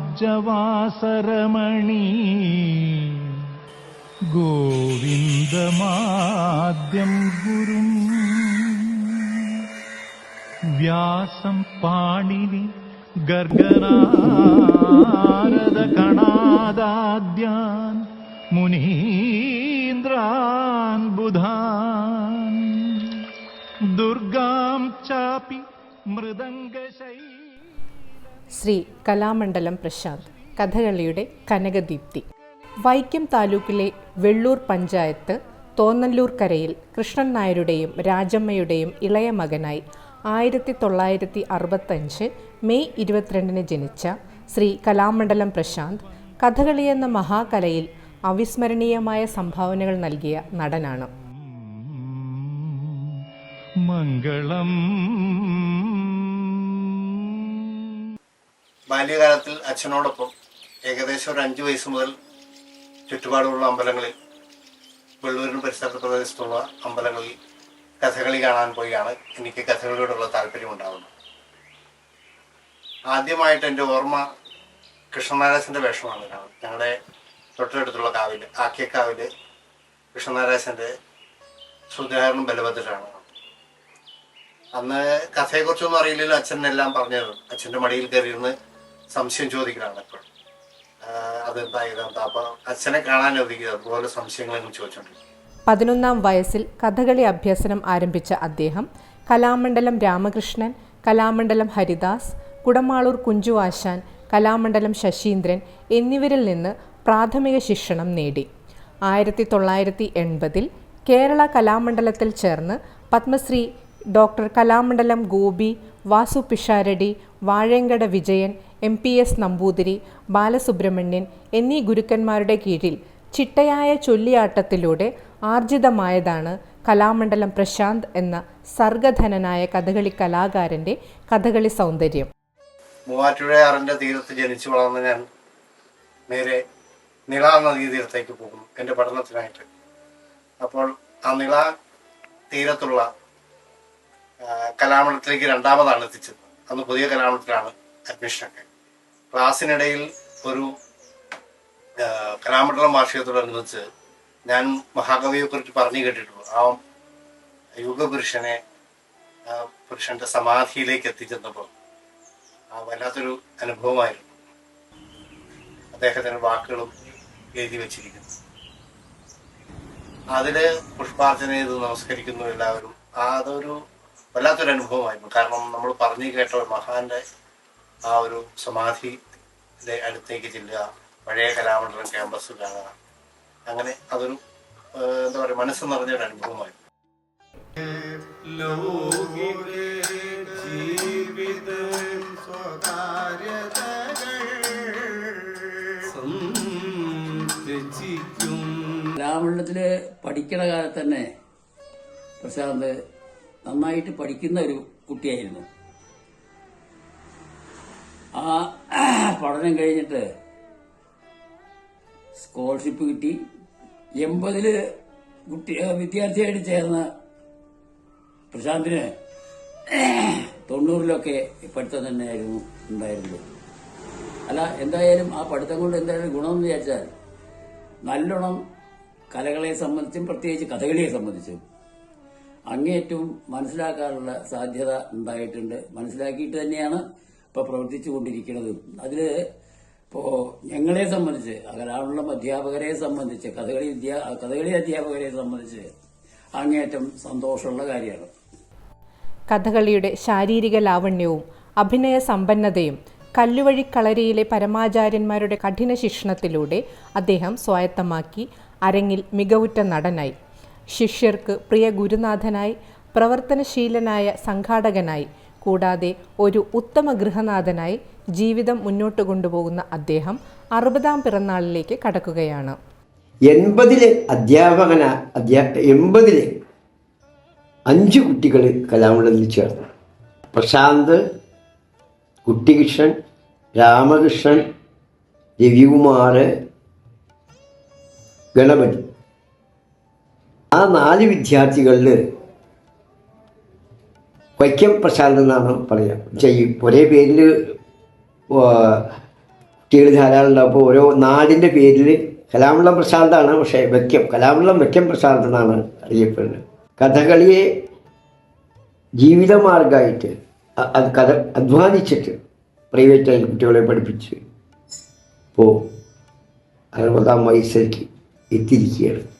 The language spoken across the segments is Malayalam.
ब्जवासरमणि गोविन्दमाद्यं गुरुम् व्यासं पाणिनि गर्गनारदकणादाद्यान् मुनीन्द्रान् बुधान् दुर्गां चापि मृदङ्गशै ശ്രീ കലാമണ്ഡലം പ്രശാന്ത് കഥകളിയുടെ കനകദീപ്തി. വൈക്കം താലൂക്കിലെ വെള്ളൂർ പഞ്ചായത്ത് തോന്നല്ലൂർ കരയിൽ കൃഷ്ണൻ നായരുടെയും രാജമ്മയുടെയും ഇളയ മകനായി ആയിരത്തി തൊള്ളായിരത്തി അറുപത്തഞ്ച് മെയ് ഇരുപത്തിരണ്ടിന് ജനിച്ച ശ്രീ കലാമണ്ഡലം പ്രശാന്ത് കഥകളി എന്ന മഹാകലയിൽ അവിസ്മരണീയമായ സംഭാവനകൾ നൽകിയ നടനാണ്. മംഗളം ബാല്യകാലത്തിൽ അച്ഛനോടൊപ്പം ഏകദേശം ഒരു അഞ്ച് വയസ്സ് മുതൽ ചുറ്റുപാടുമുള്ള അമ്പലങ്ങളിൽ വെള്ളൂരിന് പരിസര പ്രദേശത്തുള്ള അമ്പലങ്ങളിൽ കഥകളി കാണാൻ പോയാണ് എനിക്ക് കഥകളിയോടുള്ള താല്പര്യം ഉണ്ടാകുന്നത് ആദ്യമായിട്ട് എന്റെ ഓർമ്മ കൃഷ്ണനാരായണന്റെ വേഷമാണ് ഞങ്ങളുടെ തൊട്ടടുത്തുള്ള കാവിൽ ആക്കിയക്കാവിൽ കൃഷ്ണനാരായണന്റെ സുധാകരനും ബലഭദ്രനാണ്. അന്ന് കഥയെക്കുറിച്ചൊന്നും അറിയില്ലല്ലോ അച്ഛനെല്ലാം പറഞ്ഞത്. അച്ഛന്റെ മടിയിൽ കയറിയിരുന്ന് സംശയം ചോദിക്കലാണ് എപ്പോഴും അതെന്താ ഇതെന്താ അപ്പൊ അച്ഛനെ കാണാൻ ഒതുക്കിയത് അതുപോലെ സംശയങ്ങളെങ്കിലും ചോദിച്ചോണ്ടിരിക്കും പതിനൊന്നാം വയസ്സിൽ കഥകളി അഭ്യസനം ആരംഭിച്ച അദ്ദേഹം കലാമണ്ഡലം രാമകൃഷ്ണൻ കലാമണ്ഡലം ഹരിദാസ് കുടമാളൂർ കുഞ്ചുവാശാൻ കലാമണ്ഡലം ശശീന്ദ്രൻ എന്നിവരിൽ നിന്ന് പ്രാഥമിക ശിക്ഷണം നേടി. ആയിരത്തി തൊള്ളായിരത്തി എൺപതിൽ കേരള കലാമണ്ഡലത്തിൽ ചേർന്ന് Padmashri doctor Kalamandalam Gopi Vasu Pisharody Vazhenkada Vijayan M P S Namboothiri Balasubramanian എന്നീ ഗുരുക്കന്മാരുടെ കീഴിൽ ചിട്ടയായ ചൊല്ലിയാട്ടത്തിലൂടെ ആർജിതമായതാണ് കലാമണ്ഡലം പ്രശാന്ത് എന്ന സർഗധനനായ കഥകളി കലാകാരന്റെ കഥകളി സൗന്ദര്യം. മൂവാറ്റുഴയാറിന്റെ തീരത്ത് ജനിച്ചു വളർന്ന ഞാൻ നേരെ നിള നദീ തീരത്തേക്ക് പോകുന്നു എന്റെ പഠനത്തിനായിട്ട്. അപ്പോൾ ആ നിള തീരത്തുള്ള കലാമണ്ഡലത്തിലേക്ക് രണ്ടാമതാണ് എത്തിച്ചത്. അന്ന് പുതിയ കലാമണ്ഡലത്തിലാണ് അഡ്മിഷനൊക്കെ ക്ലാസ്സിനിടയിൽ ഒരു കലാമണ്ഡലം വാർഷികത്തോടനുബന്ധിച്ച് ഞാൻ മഹാകവിയെ കുറിച്ച് പറഞ്ഞു കേട്ടിട്ടുള്ളൂ. ആ യുഗപുരുഷനെ പുരുഷന്റെ സമാധിയിലേക്ക് എത്തിച്ചെന്നപ്പോൾ ആ വല്ലാത്തൊരു അനുഭവമായിരുന്നു. അദ്ദേഹത്തിന്റെ വാക്കുകളും എഴുതി വച്ചിരിക്കുന്നു. അതിൽ പുഷ്പാർച്ചന ചെയ്ത് നമസ്കരിക്കുന്നു എല്ലാവരും. അതൊരു വല്ലാത്തൊരു അനുഭവമായിരുന്നു കാരണം നമ്മൾ പറഞ്ഞു കേട്ട ഒരു മഹാന്റെ ആ ഒരു സമാധി അടുത്തേക്ക് ചെല്ലുക പഴയ കലാമണ്ഡലം ക്യാമ്പസ് കാണുക അങ്ങനെ അതൊരു എന്താ പറയുക മനസ്സ് നിറഞ്ഞൊരു അനുഭവമായിരുന്നു കലാമണ്ഡലത്തിൽ പഠിക്കണ കാലത്ത് തന്നെ പ്രശാന്ത് നന്നായിട്ട് പഠിക്കുന്ന ഒരു കുട്ടിയായിരുന്നു. ആ പഠനം കഴിഞ്ഞിട്ട് സ്കോളർഷിപ്പ് കിട്ടി. എൺപതിൽ കുട്ടി വിദ്യാർത്ഥിയായിട്ട് ചേർന്ന പ്രശാന്തിന് തൊണ്ണൂറിലൊക്കെ പഠിത്തം തന്നെയായിരുന്നു ഉണ്ടായിരുന്നത്. അല്ല എന്തായാലും ആ പഠിത്തം കൊണ്ട് എന്തായാലും ഗുണമെന്ന് വിചാരിച്ചാൽ നല്ലോണം കലകളെ സംബന്ധിച്ചും പ്രത്യേകിച്ച് കഥകളിയെ സംബന്ധിച്ചും അങ്ങേയറ്റവും മനസ്സിലാക്കാനുള്ള സാധ്യത ഉണ്ടായിട്ടുണ്ട്. മനസ്സിലാക്കിയിട്ട് തന്നെയാണ് ഇപ്പൊ പ്രവർത്തിച്ചു കൊണ്ടിരിക്കുന്നത്. അതിൽ ഇപ്പോ ഞങ്ങളെ സംബന്ധിച്ച് കലാമണ്ഡലം അധ്യാപകരെ സംബന്ധിച്ച് കഥകളി വിദ്യാ കഥകളി അധ്യാപകരെ സംബന്ധിച്ച് അങ്ങേറ്റം സന്തോഷമുള്ള കാര്യമാണ്. കഥകളിയുടെ ശാരീരിക ലാവണ്യവും അഭിനയ സമ്പന്നതയും കല്ലുവഴി കളരിയിലെ പരമാചാര്യന്മാരുടെ കഠിന ശിക്ഷണത്തിലൂടെ അദ്ദേഹം സ്വായത്തമാക്കി അരങ്ങിൽ മികവുറ്റ നടനായി. ശിഷ്യർക്ക് പ്രിയ ഗുരുനാഥനായി പ്രവർത്തനശീലനായ സംഘാടകനായി കൂടാതെ ഒരു ഉത്തമ ഗൃഹനാഥനായി ജീവിതം മുന്നോട്ട് കൊണ്ടുപോകുന്ന അദ്ദേഹം അറുപതാം പിറന്നാളിലേക്ക് കടക്കുകയാണ്. എൺപതിലെ അധ്യാപകന അധ്യാ എൺപതിലെ അഞ്ച് കുട്ടികൾ കലാമണ്ഡലത്തിൽ ചേർന്നു. പ്രശാന്ത് കുട്ടികൃഷ്ണൻ രാമകൃഷ്ണൻ രവികുമാർ ഗണപതി. ആ നാല് വിദ്യാർത്ഥികളിൽ വൈക്കം പ്രശാന്ത് എന്നാണ് പറയുക. ചെയ്യും ഒരേ പേരിൽ കുട്ടികൾ ധാരാളം ഉണ്ടാകുമ്പോൾ ഓരോ നാടിന്റെ പേരിൽ കലാമുള്ള പ്രശാന്താണ്. പക്ഷേ വൈക്കം കലാമുള്ള വൈക്കം പ്രശാന്ത് എന്നാണ് അറിയപ്പെടുന്നത്. കഥകളിയെ ജീവിതമാർഗമായിട്ട് അത് കഥ അധ്വാനിച്ചിട്ട് പ്രൈവറ്റായി കുട്ടികളെ പഠിപ്പിച്ച് ഇപ്പോൾ അറുപതാം വയസ്സിലേക്ക് എത്തിയിരിക്കുകയാണ്.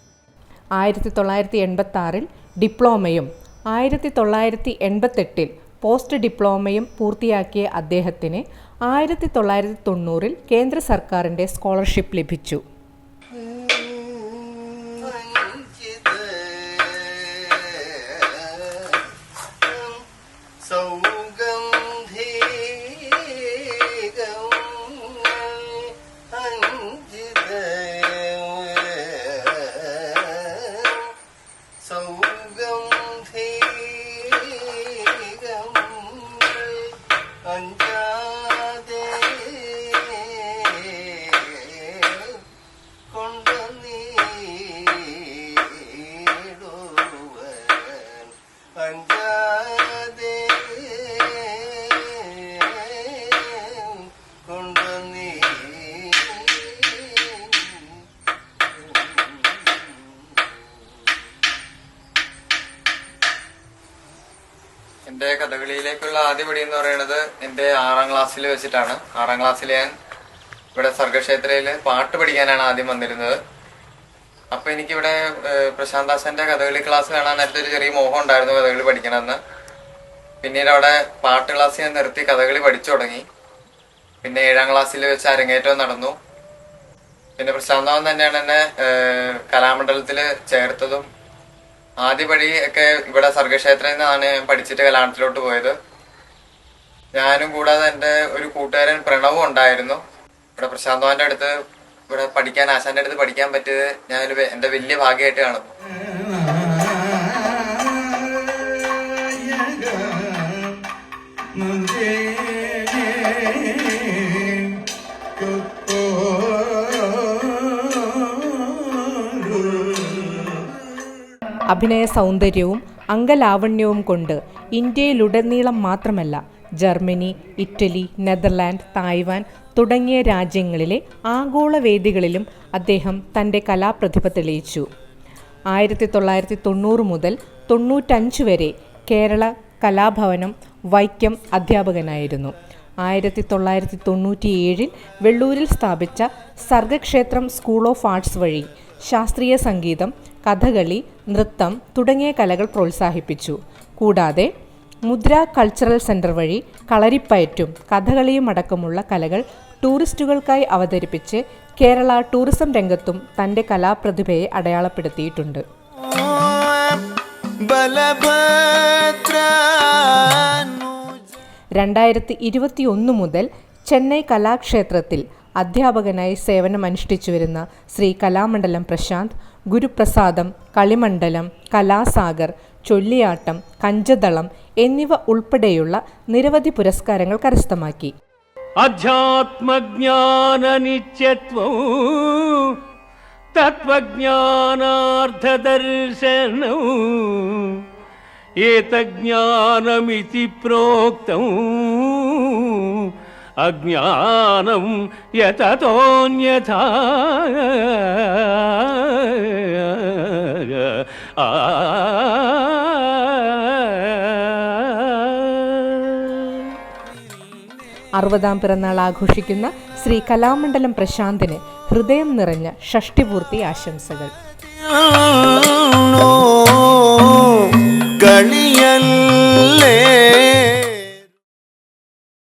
ആയിരത്തി തൊള്ളായിരത്തി എൺപത്തി ആറിൽ ഡിപ്ലോമയും ആയിരത്തി തൊള്ളായിരത്തി എൺപത്തെട്ടിൽ പോസ്റ്റ് ഡിപ്ലോമയും പൂർത്തിയാക്കിയ അദ്ദേഹത്തിന് ആയിരത്തി തൊള്ളായിരത്തി തൊണ്ണൂറിൽ കേന്ദ്ര സർക്കാരിന്റെ സ്കോളർഷിപ്പ് ലഭിച്ചു. ആദ്യ പിടി എന്ന് പറയുന്നത് എന്റെ ആറാം ക്ലാസ്സിൽ വെച്ചിട്ടാണ്. ആറാം ക്ലാസ്സിൽ ഞാൻ ഇവിടെ സർഗക്ഷേത്രയിൽ പാട്ട് പഠിക്കാനാണ് ആദ്യം വന്നിരുന്നത്. അപ്പൊ എനിക്കിവിടെ പ്രശാന്താസന്റെ പ്രശാന്ത് കഥകളി ക്ലാസ് കാണാൻ നേരത്തെ ഒരു ചെറിയ മോഹം ഉണ്ടായിരുന്നു കഥകളി പഠിക്കണമെന്ന്. പിന്നീട് അവിടെ പാട്ട് ക്ലാസ് ഞാൻ നിർത്തി കഥകളി പഠിച്ചു തുടങ്ങി. പിന്നെ ഏഴാം ക്ലാസ്സിൽ വെച്ച് അരങ്ങേറ്റം നടന്നു. പിന്നെ പ്രശാന്തവൻ തന്നെയാണ് എന്നെ കലാമണ്ഡലത്തിൽ ചേർത്തതും. ആദ്യപടി ഒക്കെ ഇവിടെ സർഗക്ഷേത്രത്തിൽ നിന്നാണ് ഞാൻ പഠിച്ചിട്ട് കലാമണ്ഡലത്തിലോട്ട് പോയത്. ഞാനും കൂടാതെ എന്റെ ഒരു കൂട്ടുകാരൻ പ്രണവും ഉണ്ടായിരുന്നു. ഇവിടെ പ്രശാന്തവാന്റെ അടുത്ത് ഇവിടെ പഠിക്കാൻ ആശാന്റെ അടുത്ത് പഠിക്കാൻ പറ്റിയത് ഞാൻ എന്റെ വലിയ ഭാഗ്യമായിട്ട് കാണുന്നു. അഭിനയ സൗന്ദര്യവും അംഗലാവണ്യവും കൊണ്ട് ഇന്ത്യയിലുടനീളം മാത്രമല്ല ജർമ്മനി ഇറ്റലി നെതർലാൻഡ് തായ്വാൻ തുടങ്ങിയ രാജ്യങ്ങളിലെ ആഗോള വേദികളിലും അദ്ദേഹം തന്റെ കലാപ്രതിഭ തെളിയിച്ചു. ആയിരത്തി തൊള്ളായിരത്തി തൊണ്ണൂറ് മുതൽ തൊണ്ണൂറ്റഞ്ച് വരെ കേരള കലാഭവനം വൈക്കം അധ്യാപകനായിരുന്നു. ആയിരത്തി തൊള്ളായിരത്തി തൊണ്ണൂറ്റിയേഴിൽ വെള്ളൂരിൽ സ്ഥാപിച്ച സർഗക്ഷേത്രം സ്കൂൾ ഓഫ് ആർട്സ് വഴി ശാസ്ത്രീയ സംഗീതം കഥകളി നൃത്തം തുടങ്ങിയ കലകൾ പ്രോത്സാഹിപ്പിച്ചു. കൂടാതെ മുദ്ര കൾച്ചറൽ സെന്റർ വഴി കളരിപ്പയറ്റും കഥകളിയും അടക്കമുള്ള കലകൾ ടൂറിസ്റ്റുകൾക്കായി അവതരിപ്പിച്ച് കേരള ടൂറിസം രംഗത്തും തന്റെ കലാപ്രതിഭയെ അടയാളപ്പെടുത്തിയിട്ടുണ്ട്. രണ്ടായിരത്തി ഇരുപത്തി ഒന്ന് മുതൽ ചെന്നൈ കലാക്ഷേത്രത്തിൽ അധ്യാപകനായി സേവനമനുഷ്ഠിച്ചു വരുന്ന ശ്രീ കലാമണ്ഡലം പ്രശാന്ത് ഗുരുപ്രസാദം കളിമണ്ഡലം കലാസാഗർ ചൊല്ലിയാട്ടം കഞ്ചദളം എന്നിവ ഉൾപ്പെടെയുള്ള നിരവധി പുരസ്കാരങ്ങൾ കരസ്ഥമാക്കി. ഏതജ്ഞാനമിതി അജ്ഞാനം ആ അറുപതാം പിറന്നാൾ ആഘോഷിക്കുന്ന ശ്രീ കലാമണ്ഡലം പ്രശാന്തിന് ഹൃദയം നിറഞ്ഞ ഷഷ്ടിപൂർത്തി ആശംസകൾ. കളിയല്ലേ